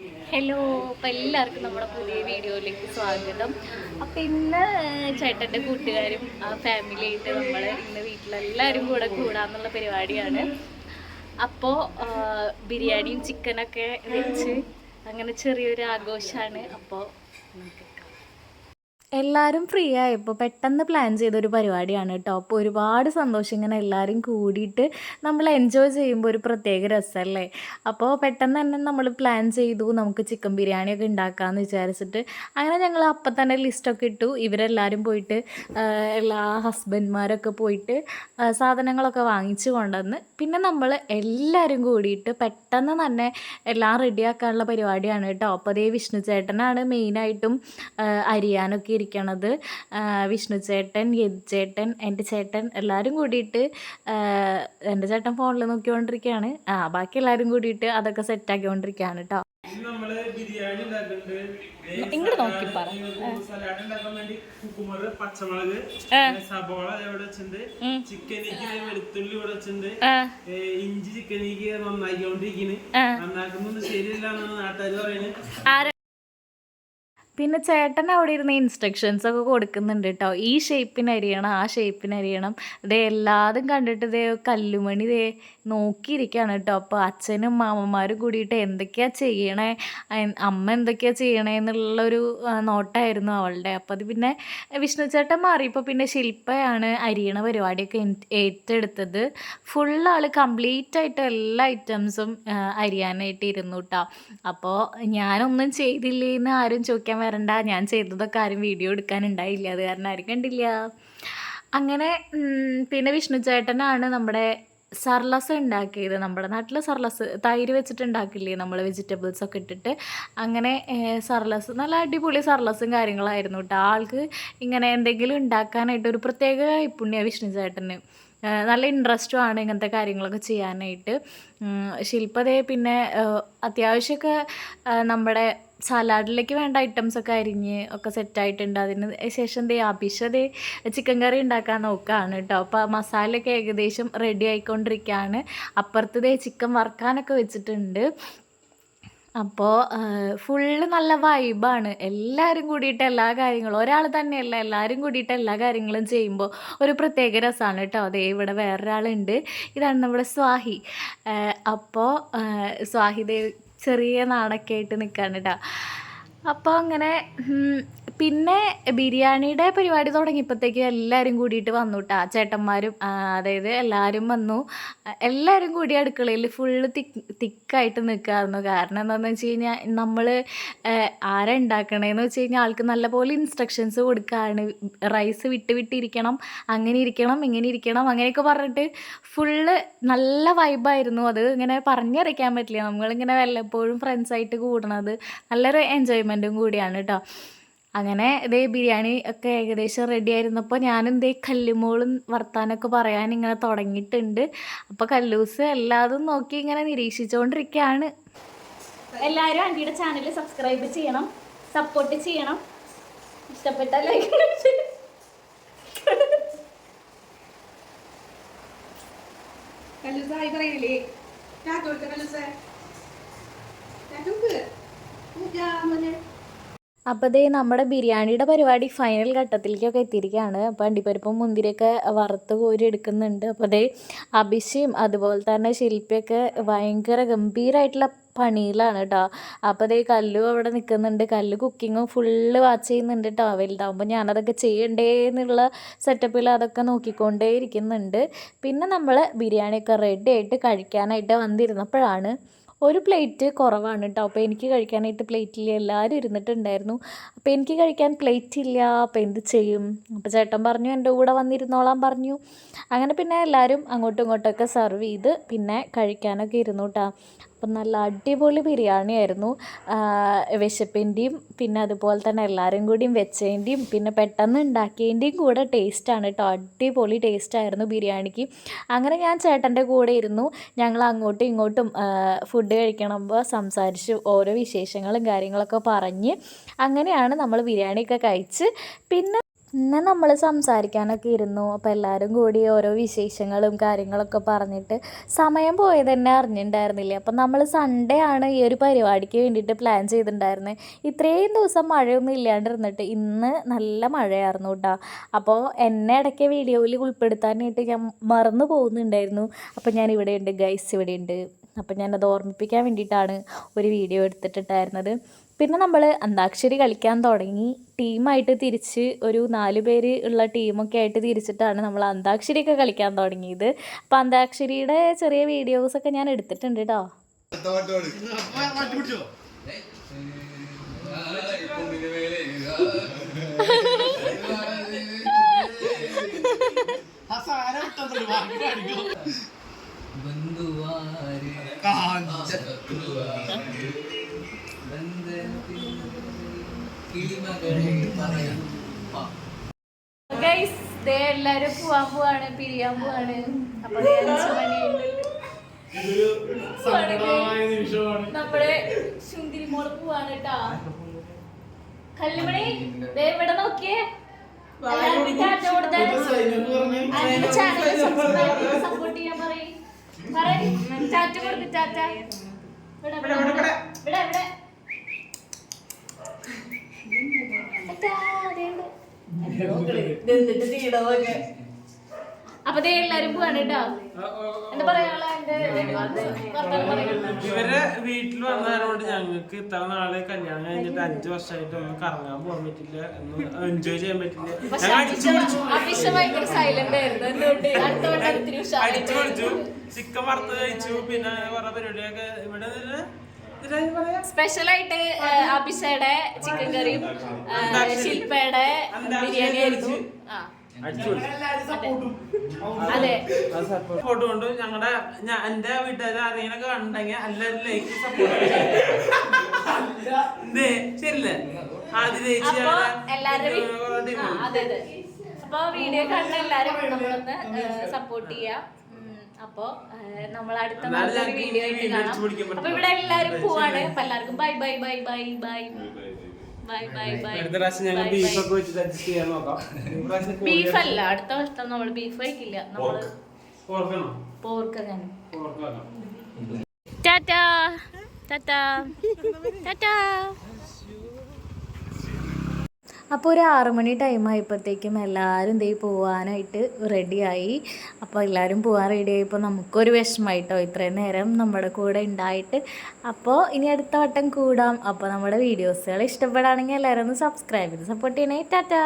Hello അപ്പം എല്ലാവർക്കും നമ്മുടെ പുതിയ വീഡിയോയിലേക്ക് സ്വാഗതം. അപ്പം ഇന്ന് ചേട്ടന്റെ കൂട്ടുകാരും ആ ഫാമിലി ആയിട്ട് നമ്മൾ ഇന്ന് വീട്ടിലെല്ലാവരും കൂടെ കൂടാന്നുള്ള പരിപാടിയാണ്. അപ്പോൾ ബിരിയാണിയും ചിക്കനൊക്കെ വെച്ച് അങ്ങനെ ചെറിയൊരു ആഘോഷമാണ് അപ്പോൾ നമുക്ക് എല്ലാവരും ഫ്രീ ആയപ്പോൾ പെട്ടെന്ന് പ്ലാൻ ചെയ്തൊരു പരിപാടിയാണ് കേട്ടോ അപ്പോൾ ഒരുപാട് സന്തോഷം ഇങ്ങനെ എല്ലാവരും കൂടിയിട്ട് നമ്മൾ എൻജോയ് ചെയ്യുമ്പോൾ ഒരു പ്രത്യേക രസമല്ലേ അപ്പോൾ പെട്ടെന്ന് തന്നെ നമ്മൾ പ്ലാൻ ചെയ്തു നമുക്ക് ചിക്കൻ ബിരിയാണിയൊക്കെ ഉണ്ടാക്കാമെന്ന് വിചാരിച്ചിട്ട് അങ്ങനെ ഞങ്ങൾ അപ്പം തന്നെ ലിസ്റ്റൊക്കെ ഇട്ടു. ഇവരെല്ലാവരും പോയിട്ട് എല്ലാ ഹസ്ബൻഡ്മാരൊക്കെ പോയിട്ട് സാധനങ്ങളൊക്കെ വാങ്ങിച്ചു കൊണ്ടുവന്ന് പിന്നെ നമ്മൾ എല്ലാവരും കൂടിയിട്ട് പെട്ടെന്ന് തന്നെ എല്ലാം റെഡിയാക്കാനുള്ള പരിപാടിയാണ് കേട്ടോ അപ്പോൾ അതേ വിഷ്ണു ചേട്ടനാണ് മെയിനായിട്ടും അരിയാനൊക്കെ ഇരിക്കണത്. ആ, വിഷ്ണു ചേട്ടൻ യദ് ചേട്ടൻ എന്റെ ചേട്ടൻ എല്ലാവരും കൂടിയിട്ട് എന്റെ ചേട്ടൻ ഫോണിൽ നോക്കിക്കൊണ്ടിരിക്കുകയാണ് ആ ബാക്കി എല്ലാവരും കൂടിയിട്ട് അതൊക്കെ സെറ്റാക്കിക്കൊണ്ടിരിക്കുകയാണ് കേട്ടോ ഇങ്ങോട്ട് നോക്കി പറ. ഈ ഉണ്ടാക്കാൻ വേണ്ടി കുക്കുമർ പച്ചമുളക് സബോള ഇവിടെ വെച്ചിട്ടുണ്ട്. ചിക്കനിക്ക് വെളുത്തുള്ളി ഇവിടെ വെച്ചിട്ടുണ്ട്. ഇഞ്ചി ചിക്കനിക്ക് നന്നാക്കിക്കൊണ്ടിരിക്കുന്നു നന്നാക്കുന്നത് ശരിയല്ല എന്നാണ് നാട്ടുകാർ പറയുന്നത് പിന്നെ ചേട്ടൻ അവിടെ ഇരുന്ന് ഇൻസ്ട്രക്ഷൻസ് ഒക്കെ കൊടുക്കുന്നുണ്ട് കേട്ടോ ഈ ഷേപ്പിന് അരിയണം ആ ഷേപ്പിന് അരിയണം. ദേ എല്ലാതും കണ്ടിട്ട് ഇതേ കല്ലുമണി ഇതേ നോക്കിയിരിക്കുകയാണ് കേട്ടോ അപ്പോൾ അച്ഛനും മാമന്മാരും കൂടിയിട്ട് എന്തൊക്കെയാ ചെയ്യണേ അമ്മ എന്തൊക്കെയാ ചെയ്യണേ എന്നുള്ളൊരു നോട്ടായിരുന്നു അവളുടെ. അപ്പോൾ അത് പിന്നെ വിഷ്ണു ചേട്ടൻ മാറിയപ്പോൾ പിന്നെ ശില്പയാണ് അരിയണ പരിപാടിയൊക്കെ ഏറ്റെടുത്തത്. ഫുൾ ആൾ കംപ്ലീറ്റ് ആയിട്ട് എല്ലാ ഐറ്റംസും അരിയാനായിട്ട് ഇരുന്നു കേട്ടോ അപ്പോൾ ഞാനൊന്നും ചെയ്തില്ലേ എന്ന് ആരും ചോദിക്കാൻ വരണ്ട ഞാൻ ചെയ്തതൊക്കെ ആരും വീഡിയോ എടുക്കാനുണ്ടായില്ല അത് കാരണം ആരും കണ്ടില്ല. അങ്ങനെ പിന്നെ വിഷ്ണു ചേട്ടനാണ് നമ്മുടെ സർലസ് ഉണ്ടാക്കിയത്. നമ്മുടെ നാട്ടിലെ സർലസ് തൈര് വെച്ചിട്ട് ഉണ്ടാക്കില്ലേ നമ്മൾ വെജിറ്റബിൾസ് ഒക്കെ ഇട്ടിട്ട്. അങ്ങനെ സർലസ് നല്ല അടിപൊളി സർലസും കാര്യങ്ങളായിരുന്നു കേട്ടോ ആൾക്ക് ഇങ്ങനെ എന്തെങ്കിലും ഉണ്ടാക്കാനായിട്ട് ഒരു പ്രത്യേക കൈപ്പുണ്യ വിഷ്ണു ചേട്ടന്. നല്ല ഇൻട്രസ്റ്റും ആണ് ഇങ്ങനത്തെ കാര്യങ്ങളൊക്കെ ചെയ്യാനായിട്ട്. ശില്പതയെ ശില്പതേ പിന്നെ അത്യാവശ്യമൊക്കെ നമ്മുടെ സലാഡിലേക്ക് വേണ്ട ഐറ്റംസ് ഒക്കെ അരിഞ്ഞ് ഒക്കെ സെറ്റായിട്ടുണ്ട് അതിന് ശേഷം ദേ അഭിഷതേ ചിക്കൻ കറി ഉണ്ടാക്കാൻ നോക്കുകയാണ് കേട്ടോ അപ്പോൾ മസാലയൊക്കെ ഏകദേശം റെഡി ആയിക്കൊണ്ടിരിക്കുകയാണ് അപ്പുറത്ത് ദേ ചിക്കൻ വറുക്കാനൊക്കെ വെച്ചിട്ടുണ്ട്. അപ്പോൾ ഫുള്ള് നല്ല വൈബാണ് എല്ലാവരും കൂടിയിട്ട് എല്ലാ കാര്യങ്ങളും ഒരാൾ തന്നെയല്ല എല്ലാവരും കൂടിയിട്ട് എല്ലാ കാര്യങ്ങളും ചെയ്യുമ്പോൾ ഒരു പ്രത്യേക രസമാണ് കേട്ടോ അതേ ഇവിടെ വേറൊരാളുണ്ട്. ഇതാണ് നമ്മുടെ സ്വാഹി. അപ്പോൾ സ്വാഹിദേവ് ചെറിയ നാടൊക്കെ ആയിട്ട് നിൽക്കാണ് കേട്ടോ അപ്പോൾ അങ്ങനെ പിന്നെ ബിരിയാണിയുടെ പരിപാടി തുടങ്ങിയപ്പോഴത്തേക്ക് എല്ലാവരും കൂടിയിട്ട് വന്നു കേട്ടോ ചേട്ടന്മാരും അതായത് എല്ലാവരും വന്നു. എല്ലാവരും കൂടി അടുക്കളയിൽ ഫുള്ള് തിക്ക് തിക്കായിട്ട് നിൽക്കാമായിരുന്നു കാരണം എന്താണെന്ന് വെച്ച് കഴിഞ്ഞാൽ നമ്മൾ ആരാ ഉണ്ടാക്കണേന്ന് വെച്ച് കഴിഞ്ഞാൽ ആൾക്ക് നല്ലപോലെ ഇൻസ്ട്രക്ഷൻസ് കൊടുക്കുകയാണ് റൈസ് വിട്ട് വിട്ടിരിക്കണം അങ്ങനെ ഇരിക്കണം ഇങ്ങനെ ഇരിക്കണം അങ്ങനെയൊക്കെ പറഞ്ഞിട്ട് ഫുള്ള് നല്ല വൈബായിരുന്നു അത് ഇങ്ങനെ പറഞ്ഞറിയിക്കാൻ പറ്റില്ല. നമ്മളിങ്ങനെ വല്ലപ്പോഴും ഫ്രണ്ട്സായിട്ട് കൂടണത് നല്ലൊരു എൻജോയ്മെന്റും കൂടിയാണ് കേട്ടോ അങ്ങനെ ഇതേ ബിരിയാണി ഒക്കെ ഏകദേശം റെഡി ആയിരുന്നപ്പോൾ ഞാനും ഇതേ കല്ലുമോളും വർത്താനൊക്കെ പറയാൻ ഇങ്ങനെ തുടങ്ങിയിട്ടുണ്ട്. അപ്പോൾ കല്ലൂസ് എല്ലാതും നോക്കി ഇങ്ങനെ നിരീക്ഷിച്ചുകൊണ്ടിരിക്കുകയാണ് എല്ലാവരും ആന്റിയുടെ ചാനൽ സബ്സ്ക്രൈബ് ചെയ്യണം സപ്പോർട്ട് ചെയ്യണം. ഇഷ്ടപ്പെട്ട ലൈക്ക് കല്ലൂസ് ഹായ് പറയില്ലേ? അപ്പോൾ ദേ നമ്മുടെ ബിരിയാണിയുടെ പരിപാടി ഫൈനൽ ഘട്ടത്തിലേക്കൊക്കെ എത്തിയിരിക്കുകയാണ്. അപ്പോൾ അണ്ടിപ്പരിപ്പും മുന്തിരിയൊക്കെ വറുത്ത് കോരി എടുക്കുന്നുണ്ട്. അപ്പോൾ ദേ അഭിഷയും അതുപോലെ തന്നെ ശില്പിയൊക്കെ ഭയങ്കര ഗംഭീരമായിട്ടുള്ള പണിയിലാണ് കേട്ടോ അപ്പോൾ അതേ കല്ലു അവിടെ നിൽക്കുന്നുണ്ട്. കല്ല് കുക്കിങ്ങും ഫുള്ള് വാച്ച് ചെയ്യുന്നുണ്ട് കേട്ടോ വലുതാകുമ്പോൾ ഞാനതൊക്കെ ചെയ്യണ്ടേ എന്നുള്ള സെറ്റപ്പിൽ അതൊക്കെ നോക്കിക്കൊണ്ടേ ഇരിക്കുന്നുണ്ട്. പിന്നെ നമ്മൾ ബിരിയാണിയൊക്കെ റെഡി ആയിട്ട് കഴിക്കാനായിട്ട് വന്നിരുന്നപ്പോഴാണ് ഒരു പ്ലേറ്റ് കുറവാണ് കേട്ടോ അപ്പോൾ എനിക്ക് കഴിക്കാനായിട്ട് പ്ലേറ്റിൽ എല്ലാവരും ഇരുന്നിട്ടുണ്ടായിരുന്നു. അപ്പോൾ എനിക്ക് കഴിക്കാൻ പ്ലേറ്റ് ഇല്ല. അപ്പോൾ എന്ത് ചെയ്യും? അപ്പോൾ ചേട്ടൻ പറഞ്ഞു എന്റെ കൂടെ വന്നിരുന്നോളാൻ പറഞ്ഞു. അങ്ങനെ പിന്നെ എല്ലാവരും അങ്ങോട്ടും ഇങ്ങോട്ടൊക്കെ സെർവ് ചെയ്ത് പിന്നെ കഴിക്കാനൊക്കെ ഇരുന്നു കേട്ടോ അപ്പം നല്ല അടിപൊളി ബിരിയാണി ആയിരുന്നു. വിശപ്പിന്റെയും പിന്നെ അതുപോലെ തന്നെ എല്ലാവരും കൂടിയും വെച്ചതിന്റെയും പിന്നെ പെട്ടെന്ന് ഉണ്ടാക്കിയതിന്റെയും കൂടെ ടേസ്റ്റാണ് കേട്ടോ. അടിപൊളി ടേസ്റ്റായിരുന്നു ബിരിയാണിക്ക്. അങ്ങനെ ഞാൻ ചേട്ടന്റെ കൂടെ ഇരുന്നു. ഞങ്ങൾ അങ്ങോട്ടും ഇങ്ങോട്ടും ഫുഡ് കഴിക്കണമ്പോൾ സംസാരിച്ച് ഓരോ വിശേഷങ്ങളും കാര്യങ്ങളൊക്കെ പറഞ്ഞ് അങ്ങനെയാണ് നമ്മൾ ബിരിയാണിയൊക്കെ കഴിച്ച്. പിന്നെ പിന്നെ നമ്മൾ സംസാരിക്കാനൊക്കെ ഇരുന്നു. അപ്പോൾ എല്ലാവരും കൂടി ഓരോ വിശേഷങ്ങളും കാര്യങ്ങളൊക്കെ പറഞ്ഞിട്ട് സമയം പോയത് തന്നെ അറിഞ്ഞിട്ടുണ്ടായിരുന്നില്ല അപ്പം നമ്മൾ സൺഡേ ആണ് ഈ ഒരു പരിപാടിക്ക് വേണ്ടിയിട്ട് പ്ലാൻ ചെയ്തിട്ടുണ്ടായിരുന്നത് ഇത്രയും ദിവസം മഴയൊന്നും ഇല്ലാണ്ടിരുന്നിട്ട് ഇന്ന് നല്ല മഴയായിരുന്നു കേട്ടോ അപ്പോൾ എന്നെ ഇടയ്ക്ക് വീഡിയോയിൽ ഉൾപ്പെടുത്താനായിട്ട് ഞാൻ മറന്നു പോകുന്നുണ്ടായിരുന്നു. അപ്പോൾ ഞാൻ ഇവിടെയുണ്ട് ഗൈസ് ഇവിടെയുണ്ട്. അപ്പം ഞാനത് ഓർമ്മിപ്പിക്കാൻ വേണ്ടിയിട്ടാണ് ഒരു വീഡിയോ എടുത്തിട്ടുണ്ടായിരുന്നത്. പിന്നെ നമ്മൾ അന്താക്ഷരി കളിക്കാൻ തുടങ്ങി ടീമായിട്ട് തിരിച്ച് ഒരു നാല് പേര് ഉള്ള ടീമൊക്കെ ആയിട്ട് തിരിച്ചിട്ടാണ് നമ്മൾ അന്താക്ഷരിയൊക്കെ കളിക്കാൻ തുടങ്ങിയത്. അപ്പം അന്താക്ഷരിയുടെ ചെറിയ വീഡിയോസൊക്കെ ഞാൻ എടുത്തിട്ടുണ്ട് കേട്ടോ ഗൈസ് എല്ലാരും പോവാൻ പോവാണ് പിരിയാൻ പോവാണ്. അപ്പൊ അഞ്ചു മണിയായിട്ട് നമ്മുടെ ശുന്തിരി മോൾ പോവാണ് കേട്ടാ കല്ലുമണി ഇവിടെ നോക്കിയേ. സപ്പോർട്ട് ചെയ്യാൻ പറയും. ടാറ്റ കൊടുത്ത് ടാറ്റ. ഇവിടെ ഇവിടെ ഇവിടെ. അപ്പൊ ദേ എല്ലാരും പോവാണ് കേട്ടോ. എന്താ പറയാനുള്ള. ഇവരെ വീട്ടിൽ വന്നതുകൊണ്ട് ഞങ്ങൾക്ക് ഇത്ര നാൾ കല്യാണം കഴിഞ്ഞിട്ട് അഞ്ചു വർഷമായിട്ട് ഒന്നും കറങ്ങാൻ പോകാൻ പറ്റില്ല. ഒന്നും എൻജോയ് ചെയ്യാൻ പറ്റില്ല. അടിച്ചു പൊളിച്ചു ചിക്കൻ വറുത്ത് കഴിച്ചു. പിന്നെ കുറെ പരിപാടിയൊക്കെ. ഇവിടെ സ്പെഷ്യലായിട്ട് അഭിഷയുടെ ചിക്കൻ കറിയും ശില്പയുടെ ബിരിയാണി ആയിരുന്നു. ആ. സപ്പോർട്ട് കൊണ്ട് ഞങ്ങളുടെ എന്റെ വീട്ടുകാരെ ആരെങ്കിലും കണ്ടെങ്കിൽ എല്ലാവരും ലൈക്ക് സപ്പോർട്ട് ശരിയല്ലേ? ആദ്യം ജയിച്ചു അപ്പൊ വീഡിയോ കണ്ട എല്ലാരും സപ്പോർട്ട് ചെയ്യാം. അപ്പോ നമ്മൾ അടുത്ത വീഡിയോ കാണാം. അപ്പൊ ഇവിടെ എല്ലാരും പോവാണ്. അപ്പൊ എല്ലാവർക്കും bye bye bye bye bye. Beef അല്ല അടുത്ത വർഷം നമ്മൾ ബീഫ് കഴിക്കില്ല. നമ്മൾ ടാറ്റാ. ടാറ്റാ. ടാറ്റാ. അപ്പോൾ ഒരു ആറ് മണി ടൈം ആയപ്പോഴത്തേക്കും എല്ലാവരും ദേ പോവാനായിട്ട് റെഡിയായി അപ്പോൾ എല്ലാവരും പോകാൻ റെഡി ആയപ്പോൾ നമുക്കൊരു വിഷമമായിട്ടോ ഇത്രയും നേരം നമ്മുടെ കൂടെ ഉണ്ടായിട്ട്. അപ്പോൾ ഇനി അടുത്ത വട്ടം കൂടാം. അപ്പോൾ നമ്മുടെ വീഡിയോസുകൾ ഇഷ്ടപ്പെടുകയാണെങ്കിൽ എല്ലാവരും ഒന്ന് സബ്സ്ക്രൈബ് ചെയ്ത് സപ്പോർട്ട് ചെയ്യണേ. ടാറ്റാ.